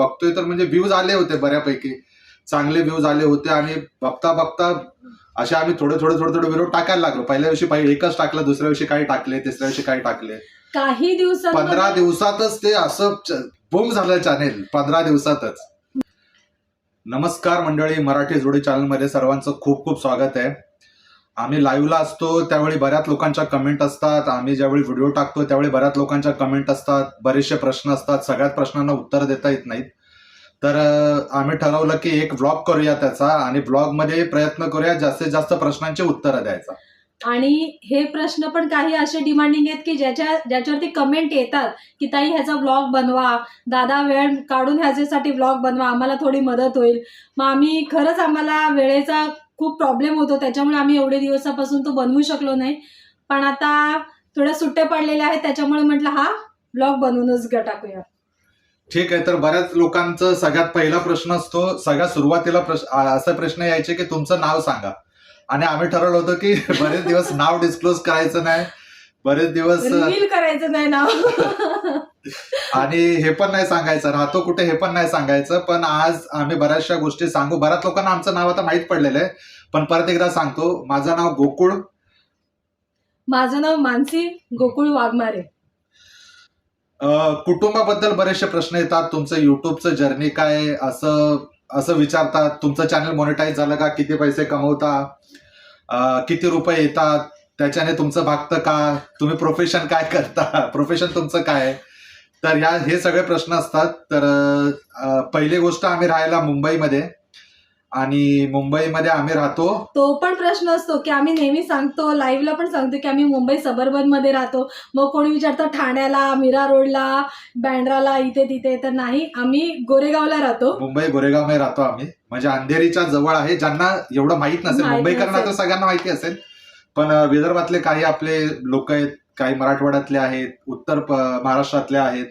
बघतोय तर म्हणजे व्ह्यूज आले होते बऱ्यापैकी. चांगले व्ह्यूज आले होते आणि बघता बघता असे आम्ही थोडे थोडे थोडे थोडे व्हिडिओ टाकायला लागलो. पहिल्या दिवशी पहिले एकच टाकलं दुसऱ्या दिवशी काही टाकले तिसऱ्या दिवशी काही टाकले. काही दिवसात पंधरा दिवसातच ते असं बूम झालं चॅनेल पंधरा दिवसातच. नमस्कार मंडळी मराठी जोडी चॅनलमध्ये सर्वांचं खूप खूप स्वागत आहे. आम्ही लाईव्हला असतो त्यावेळी बऱ्याच लोकांच्या कमेंट असतात. आम्ही ज्यावेळी व्हिडिओ टाकतो त्यावेळी बऱ्याच लोकांच्या कमेंट असतात. बरेचसे प्रश्न असतात. सगळ्याच प्रश्नांना उत्तर देता येत नाहीत. तर आम्ही ठरवलं की एक ब्लॉग करूया त्याचा आणि ब्लॉगमध्ये प्रयत्न करूया जास्तीत जास्त प्रश्नांची उत्तरं द्यायचा. आणि हे प्रश्न पण काही असे डिमांडिंग आहेत की ज्याच्या ज्याच्यावरती कमेंट येतात की ताई ह्याचा ब्लॉग बनवा. दादा वेळ काढून ह्याच्यासाठी ब्लॉग बनवा. आम्हाला थोडी मदत होईल. मग आम्ही खरंच आम्हाला वेळेचा खूप प्रॉब्लेम होतो. त्याच्यामुळे आम्ही एवढे दिवसापासून तो बनवू शकलो नाही. पण आता थोड्या सुट्ट्या पडलेल्या आहेत. त्याच्यामुळे म्हटलं हा ब्लॉग बनवूनच घ्या टाकूया. ठीक आहे तर बऱ्याच लोकांचं सगळ्यात पहिला प्रश्न असतो सगळ्यात सुरुवातीला प्रश्न असा प्रश्न यायचे की तुमचं नाव सांगा. आणि आम्ही ठरवलं होतं की बरेच दिवस नाव डिस्क्लोज करायचं नाही. बरेच दिवस रिव्हील करायचं नाही नाव आणि हे पण नाही सांगायचं राहतो कुठे हे पण नाही सांगायचं पण आज आम्ही बऱ्याचशा गोष्टी सांगू. बऱ्याच लोकांना आमचं नाव आता माहीत पडलेलं आहे पण परत एकदा सांगतो माझं नाव गोकुळ. माझं नाव मानसी गोकुळ वाघमारे. अं, कुटुंबाबद्दल बरेचसे प्रश्न येतात तुमचं युट्यूबचं जर्नी काय असं असं विचारतात तुमचं चॅनल मॉनिटाईज झालं का किती पैसे कमवता अं, किती रुपये येतात त्याच्याने तुमचं भागतं का तुम्ही प्रोफेशन काय करता? प्रोफेशन तुमचं काय? आहे? तर या हे सगळे प्रश्न असतात. तर पहिली गोष्ट आम्ही राहायला मुंबईमध्ये. आणि मुंबईमध्ये आम्ही राहतो. तो पण प्रश्न असतो की आम्ही नेहमी सांगतो लाईव्हला पण सांगतो की आम्ही मुंबई सबर्बनमध्ये राहतो. मग कोणी विचारतं ठाण्याला मीरा रोडला बँड्राला इथे तिथे. तर नाही आम्ही गोरेगावला राहतो. मुंबई गोरेगावमध्ये राहतो आम्ही. म्हणजे अंधेरीच्या जवळ आहे. ज्यांना एवढं माहीत नसेल मुंबईकरांना तर. सगळ्यांना माहिती असेल. पण विदर्भातले काही आपले लोक आहेत काही मराठवाड्यातले आहेत उत्तर प- महाराष्ट्रातले आहेत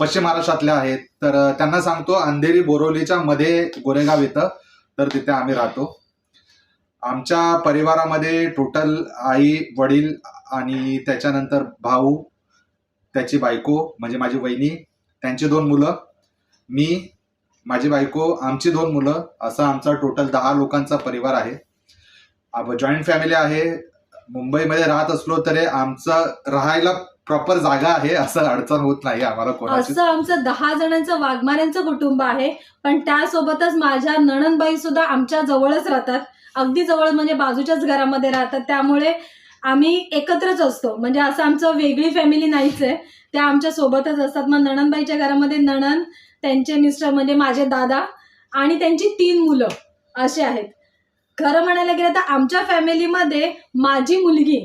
पश्चिम महाराष्ट्रातले आहेत तर त्यांना सांगतो अंधेरी बोरोलीच्या मध्ये गोरेगाव येतं तर तिथे आम्ही राहतो. आमच्या परिवारामध्ये टोटल आई वडील आणि त्याच्यानंतर भाऊ त्याची बायको म्हणजे माझी वहिनी त्यांची दोन मुलं मी माझी बायको आमची दोन मुलं असं आमचा टोटल दहा लोकांचा परिवार आहे. जॉईंट फॅमिली आहे मुंबईमध्ये राहत असलो तरी आमचं राहायला प्रॉपर जागा आहे असं अडचण होत नाही आम्हाला कोणाची. असं आमचं दहा जणांचं वाघमाऱ्यांचं कुटुंब आहे पण त्यासोबतच माझ्या नणनबाई सुद्धा आमच्या जवळच राहतात. अगदी जवळ म्हणजे बाजूच्याच घरामध्ये राहतात. त्यामुळे आम्ही एकत्रच असतो. म्हणजे असं आमचं वेगळी फॅमिली नाहीच आहे. त्या आमच्या सोबतच असतात. मग नणनबाईच्या घरामध्ये नणन त्यांचे मिस्टर म्हणजे माझे दादा आणि त्यांची तीन मुलं असे आहेत. खरं म्हणायला गेलं तर आमच्या फॅमिलीमध्ये माझी मुलगी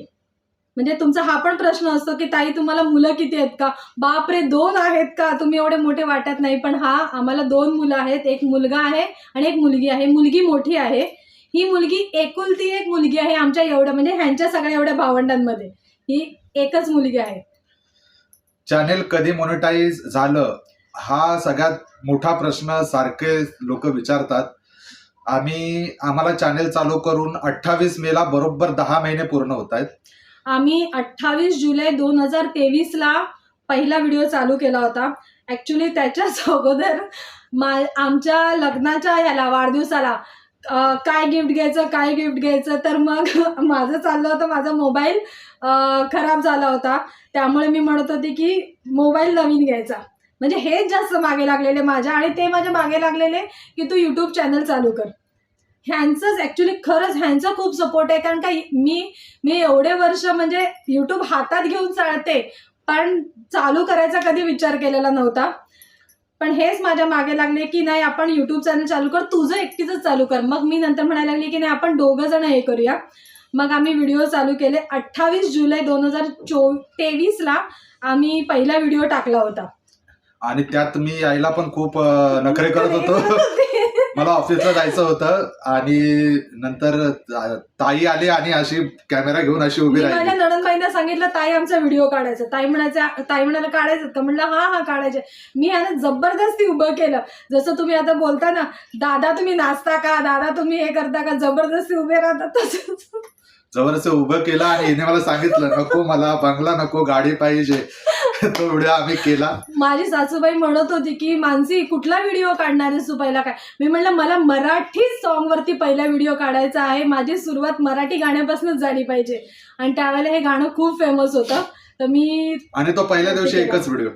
म्हणजे तुमचा हा पण प्रश्न असतो की ताई तुम्हाला मुलं किती आहेत का? बापरे दोन आहेत का? तुम्ही एवढे मोठे वाटत नाही. पण हा आम्हाला दोन मुलं आहेत. एक मुलगा आहे आणि एक मुलगी आहे. मुलगी मोठी आहे. ही मुलगी एकुलती एक मुलगी आहे आमच्या एवढ्या म्हणजे ह्यांच्या सगळ्या एवढ्या भावंडांमध्ये. ही एकच मुलगी आहे. चॅनेल कधी मोनिटाईज झालं? हा सगळ्यात मोठा प्रश्न सारखे लोक विचारतात. आम्ही आम्हाला चॅनेल चालू करून अठ्ठावीस मेला बरोबर दहा महिने पूर्ण होत आहेत. आम्ही अठ्ठावीस जुलै दोन हजार तेवीसला पहिला व्हिडिओ चालू केला होता. ॲक्च्युली त्याच्याच अगोदर मा आमच्या लग्नाच्या ह्याला वाढदिवसाला काय गिफ्ट घ्यायचं काय गिफ्ट घ्यायचं तर मग माझं चाललं होतं माझा मोबाईल खराब झाला होता. त्यामुळे मी म्हणत होते की मोबाईल नवीन घ्यायचा. म्हणजे हेच जास्त मागे लागलेले माझ्या आणि ते माझ्या मागे लागलेले की तू यूट्यूब चॅनल चालू कर. ह्यांचंच ॲक्च्युली खरंच ह्यांचा खूप सपोर्ट आहे. कारण का मी मी एवढे वर्ष म्हणजे यूट्यूब हातात घेऊन चालते पण चालू करायचा कधी विचार केलेला नव्हता. पण हेच माझ्या मागे लागले की नाही आपण यूट्यूब चॅनल चालू कर तुझं एकटीचंच चालू कर. मग मी नंतर म्हणायला लागली की नाही आपण दोघं जण हे करूया. मग आम्ही व्हिडिओ चालू केले. अठ्ठावीस जुलै दोन हजार चो तेवीसला आम्ही पहिला व्हिडिओ टाकला होता. आणि त्यात मी यायला पण खूप नखरे करत होतो. मला ऑफिसला जायचं होतं आणि नंतर ताई आली आणि अशी कॅमेरा घेऊन अशी उभी मी माझ्या राहिली नणंदबाईंना सांगितलं ताई आमचा व्हिडिओ काढायचा. ताई म्हणायचा ताई म्हणायला काढायचं. का म्हणलं हा हा काढायचे. मी ह्यानं जबरदस्ती उभं केलं. जसं तुम्ही आता बोलता ना दादा तुम्ही नाचता का? दादा तुम्ही हे करता का? जबरदस्ती उभे राहता तसंच. जवळच उभं केलं आणि हिने मला सांगितलं नको मला बंगला नको गाडी पाहिजे. तो व्हिडिओ आम्ही केला. माझी सासूबाई म्हणत होती की मानसी कुठला व्हिडिओ काढणार आहेस तू पहिला काय? मी म्हणलं मला मराठी सॉन्ग वरती पहिला व्हिडिओ काढायचा आहे. माझी सुरुवात मराठी गाण्यापासूनच झाली पाहिजे. आणि त्यावेळेला हे गाणं खूप फेमस होतं. तर मी आणि तो पहिल्या दिवशी. एकच व्हिडिओ.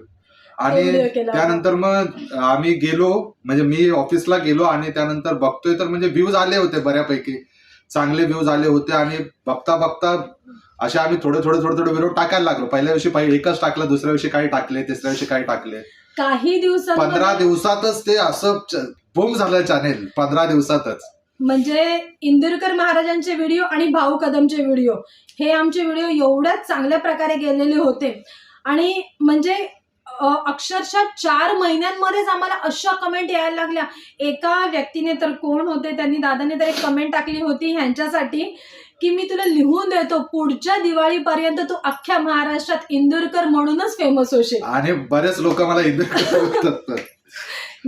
आणि. त्यानंतर मग आम्ही गेलो म्हणजे मी ऑफिसला गेलो आणि त्यानंतर बघतोय तर म्हणजे व्ह्यूज आले होते बऱ्यापैकी. चांगले व्ह्यूज आले होते आणि बघता बघता असे आम्ही थोडे थोडे थोडे थोडे व्हिडिओ टाकायला लागलो. पहिल्या दिवशी पहिले एकच टाकलं दुसऱ्या दिवशी काही टाकले तिसऱ्या दिवशी काही टाकले. काही दिवसात पंधरा दिवसातच ते असं बूम झालं चॅनेल पंधरा दिवसातच. म्हणजे इंदुरकर महाराजांचे व्हिडिओ आणि भाऊ कदमचे व्हिडिओ हे आमचे व्हिडिओ एवढ्याच चांगल्या प्रकारे गेलेले होते. आणि म्हणजे अक्षरशः चार महिन्यांमध्येच आम्हाला अशा कमेंट यायला लागल्या. एका व्यक्तीने तर कोण होते त्यांनी दादाने तर एक कमेंट टाकली होती ह्यांच्यासाठी की मी तुला लिहून देतो पुढच्या दिवाळीपर्यंत तू अख्ख्या महाराष्ट्रात इंदुरकर म्हणूनच फेमस होशील. आणि बरेच लोक मला इंदुरकर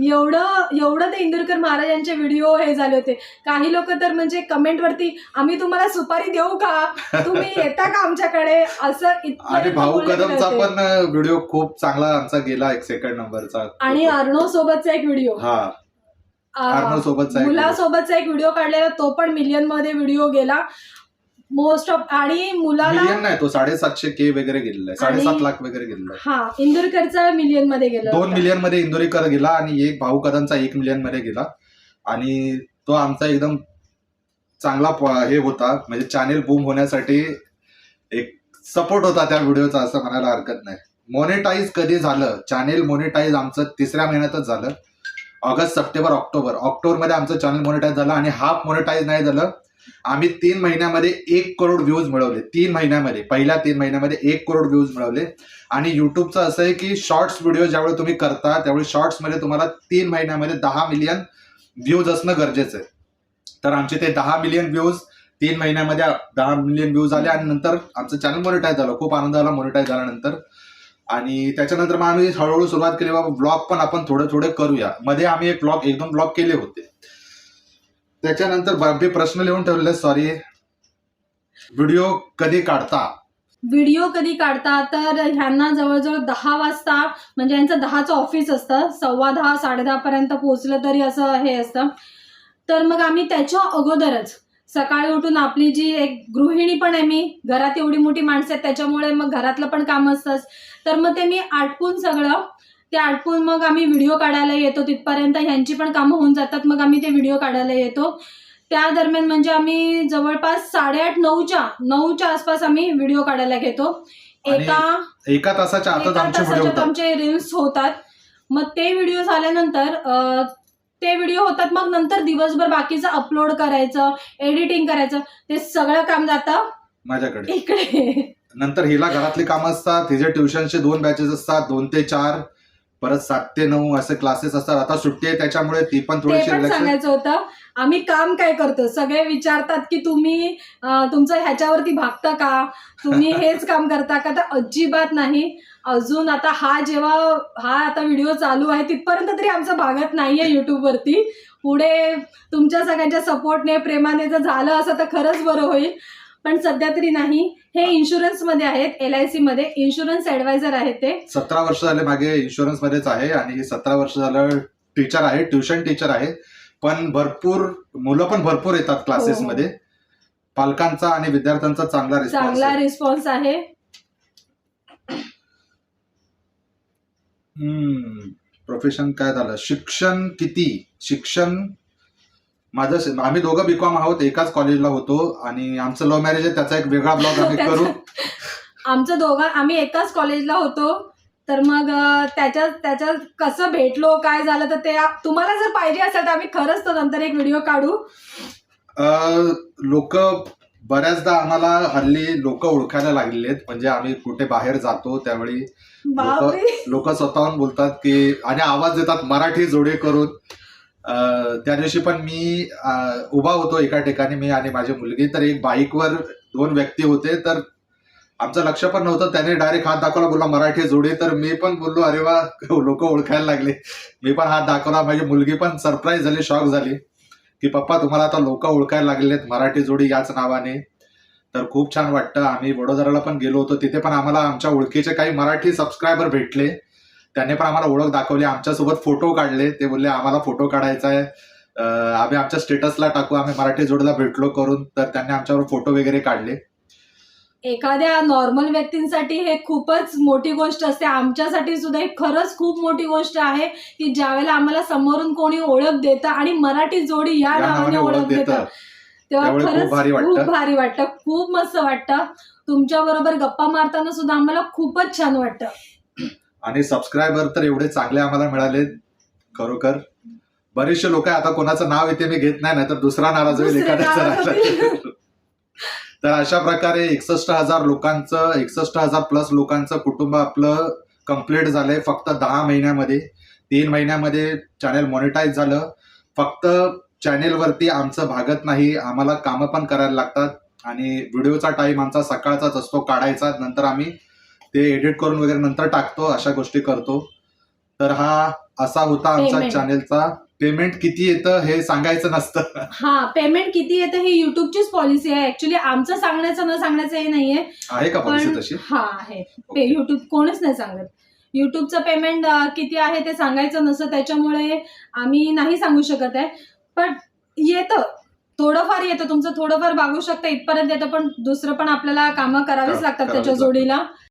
एवढं एवढं ते इंदुरकर महाराजांचे व्हिडिओ हे झाले होते. काही लोक तर म्हणजे कमेंट वरती आम्ही तुम्हाला सुपारी देऊ का? तुम्ही येता का आमच्याकडे? असं आणि भाऊ कदमचा. पण व्हिडिओ खूप चांगला आमचा गेला एक सेकंड नंबरचा आणि अर्णव सोबतचा एक व्हिडिओ हा. मुलासोबतचा एक व्हिडिओ काढलेला तो पण मिलियनमध्ये व्हिडिओ गेला. मोस्ट ऑफ आणि मुलाला मिलियन नाही तो साडेसातशे के वगैरे गेलेला आहे. साडेसात लाख वगैरे गेलेला आहे. हा इंदुरकरचा मिलियनमध्ये गेला दोन होता. मिलियनमध्ये इंदोरीकर गेला आणि एक भाऊ कदमचा एक मिलियनमध्ये गेला. आणि तो आमचा एकदम चांगला प- हे होता. म्हणजे चॅनेल बूम होण्यासाठी एक सपोर्ट होता त्या व्हिडिओचा असं म्हणायला हरकत नाही. मोनेटाईज कधी झालं? चॅनेल मोनेटाईज आमचं तिसऱ्या महिन्यातच झालं. August September October. ऑक्टोबरमध्ये आमचं चॅनल मोनेटाईज झालं आणि हाफ मोनेटाईज नाही झालं. आम्ही तीन महिन्यामध्ये एक करोड व्ह्यूज मिळवले. तीन महिन्यामध्ये पहिल्या तीन महिन्यामध्ये एक करोड व्ह्यूज मिळवले. आणि युट्यूबचं असं आहे की शॉर्ट्स व्हिडिओ ज्यावेळी तुम्ही करता त्यावेळी शॉर्ट्समध्ये तुम्हाला तीन महिन्यामध्ये दहा मिलियन व्ह्यूज असणं गरजेचं आहे. तर आमचे ते दहा मिलियन व्ह्यूज तीन महिन्यामध्ये दहा मिलियन व्ह्यूज आले आणि नंतर आमचं चॅनल मोनिटाईज झालं. खूप आनंद झाला मोनिटाईज झाल्यानंतर. आणि त्याच्यानंतर मग आम्ही हळूहळू सुरुवात केली बाबा ब्लॉग पण आपण थोडे थोडे करूया. मध्ये आम्ही एक ब्लॉग एक दोन ब्लॉग केले होते. त्याच्यानंतर बाबी प्रश्न लिहून ठेवले सॉरी व्हिडिओ कधी काढता? व्हिडिओ कधी काढता? तर ह्यांना जवळजवळ दहा वाजता म्हणजे यांचं दहाचं ऑफिस असतं. सव्वा दहा साडे पर्यंत पोहोचलं तरी असं हे असतं. तर मग आम्ही त्याच्या अगोदरच सकाळी उठून आपली जी एक गृहिणी पण आहे मी घरात एवढी मोठी माणसं आहेत त्याच्यामुळे मग घरातलं पण काम असतंच. तर मग ते मी आटपून सगळं ते आटपून मग आम्ही व्हिडिओ काढायला येतो तिथपर्यंत. ह्यांची पण कामं होऊन जातात मग आम्ही ते व्हिडिओ काढायला येतो. त्या दरम्यान म्हणजे आम्ही जवळपास साडेआठ नऊच्या नऊच्या आसपास आम्ही व्हिडिओ काढायला घेतो. एका एका तासाच्या आतच एका आमचे व्हिडिओ तासाच्यात होतात. आमचे रील्स होतात. मग ते व्हिडिओ झाल्यानंतर अं, ते व्हिडिओ होतात मग नंतर दिवसभर बाकीचं अपलोड करायचं एडिटिंग करायचं ते सगळं काम जातं माझ्याकडे. इकडे. नंतर हिला घरातली कामं असतात हिचे ट्युशनचे दोन बॅचेस असतात दोन ते चार. परत सात ते नऊ असे क्लासेस असतात. आता सुट्टी आहे त्याच्यामुळे ती पण ते थोडीशी पण रिलॅक्स सांगायचं होतं आम्ही काम काय करतो? सगळे विचारतात की तुम्ही अं, तुमचं ह्याच्यावरती भागता का? तुम्ही हेच काम करता का? तर अजिबात नाही. अजून आता हा जेव्हा हा आता व्हिडिओ चालू आहे तिथपर्यंत तरी आमचं भागत नाहीये युट्यूबवरती पुढे तुमच्या सगळ्यांच्या सपोर्टने प्रेमाने जर झालं असं तर खरंच बरं होईल. पण सध्या तरी नाही. हे इन्शुरन्समध्ये आहेत एल आयमध्ये इन्शुरन्स ऍडवायझर आहेत ते. सतरा वर्ष झाले मागे इन्शुरन्स मध्येच आहे आणि ही सतरा वर्ष झालं टीचर आहे ट्युशन टीचर आहे. पण भरपूर मुलं पण भरपूर येतात क्लासेस हो. मध्ये पालकांचा आणि विद्यार्थ्यांचा चांगला रिस्पॉन्स चांगला रिस्पॉन्स आहे. प्रोफेशन काय झालं? शिक्षण किती? शिक्षण माझं आम्ही दोघं बीकॉम आहोत एकाच कॉलेजला होतो आणि आमचं लव्ह मॅरेज आहे त्याचा एक वेगळा ब्लॉग आम्ही करू. आमचं दोघं आम्ही एकाच कॉलेजला होतो. तर मग अं, त्याच्यात कसं भेटलो काय झालं तर ते तुम्हाला जर पाहिजे असेल तर आम्ही खरंच तो नंतर एक व्हिडिओ काढू. लोक बऱ्याचदा आम्हाला हल्ली लोक ओळखायला लागलेले आहेत म्हणजे आम्ही कुठे बाहेर जातो त्यावेळी. लोक स्वतःहून बोलतात की आणि आवाज देतात मराठी जोडे करून. त्या दिवशी पण मी उभा होतो एका ठिकाणी मी आणि माझी मुलगी. तर एक बाईकवर दोन व्यक्ती होते. तर आमचं लक्ष पण नव्हतं. त्याने डायरेक्ट हात दाखवला बोलला मराठी जोडे. तर मी पण बोललो अरे वा लोक ओळखायला लागले. मी पण हात दाखवला. माझी मुलगी पण सरप्राईज झाली शॉक झाली. की पप्पा तुम्हाला आता लोक ओळखायला लागलेत मराठी जोडी याच नावाने. तर खूप छान वाटतं. आम्ही वडोदराला पण गेलो होतो. तिथे पण आम्हाला आमच्या ओळखीचे काही मराठी सबस्क्रायबर भेटले. त्यांनी पण आम्हाला ओळख दाखवली. आमच्यासोबत फोटो काढले. ते बोलले आम्हाला फोटो काढायचा आहे. आम्ही आमच्या स्टेटसला टाकू. आम्ही मराठी जोडीला भेटलो करून. तर त्यांनी आमच्यावर फोटो वगैरे काढले. एखाद्या नॉर्मल व्यक्तींसाठी हे खूपच मोठी गोष्ट असते. आमच्यासाठी सुद्धा हे खरंच खूप मोठी गोष्ट आहे की ज्यावेळेला आम्हाला समोरून कोणी ओळख देतं आणि मराठी जोडी या नावाने ओळख देतं. तेव्हा खरंच. खूप भारी वाटतं. खूप मस्त वाटतं. तुमच्या बरोबर गप्पा मारताना सुद्धा आम्हाला खूपच छान वाटतं. आणि सबस्क्रायबर तर एवढे चांगले आम्हाला मिळाले. खरोखर. बरेचसे लोक आता कोणाचं नाव येते मी घेत नाही ना तर दुसरा नाराज होईल एखाद्याचं राहिलं तर. अशा प्रकारे एकसष्ट हजार लोकांचं एकसष्ट हजार प्लस लोकांचं कुटुंब आपलं कंप्लीट झालंय फक्त दहा महिन्यामध्ये. तीन महिन्यामध्ये चॅनेल मॉनिटाईज झालं. फक्त चॅनेलवरती आमचं भागत नाही आम्हाला कामं पण करायला लागतात. आणि व्हिडिओचा टाइम आमचा सकाळचाच असतो काढायचा. नंतर आम्ही ते एडिट करून वगैरे नंतर टाकतो अशा गोष्टी करतो. तर हा असा होता आमचा Payment. चॅनेलचा पेमेंट किती येतं हे सांगायचं नसतं. हा पेमेंट किती येतं ही युट्यूबचीच पॉलिसी आहे. ऍक्च्युली आमचं सांगण्याचं न सांगण्याचं हे नाहीये. आहे का पॉलिसी पण तशी? हा आहे. पे युट्यूब कोणीच नाही सांगत. युट्यूबचं पेमेंट किती आहे ते सांगायचं नसतं. त्याच्यामुळे आम्ही नाही सांगू शकत आहे. पण येतं. थोडंफार येतं. तुमचं थोडंफार बागू शकतं इथपर्यंत येतं. पण दुसरं पण आपल्याला कामं करावीच करा- लागतात करावीच त्याच्या लागतात. जोडीला.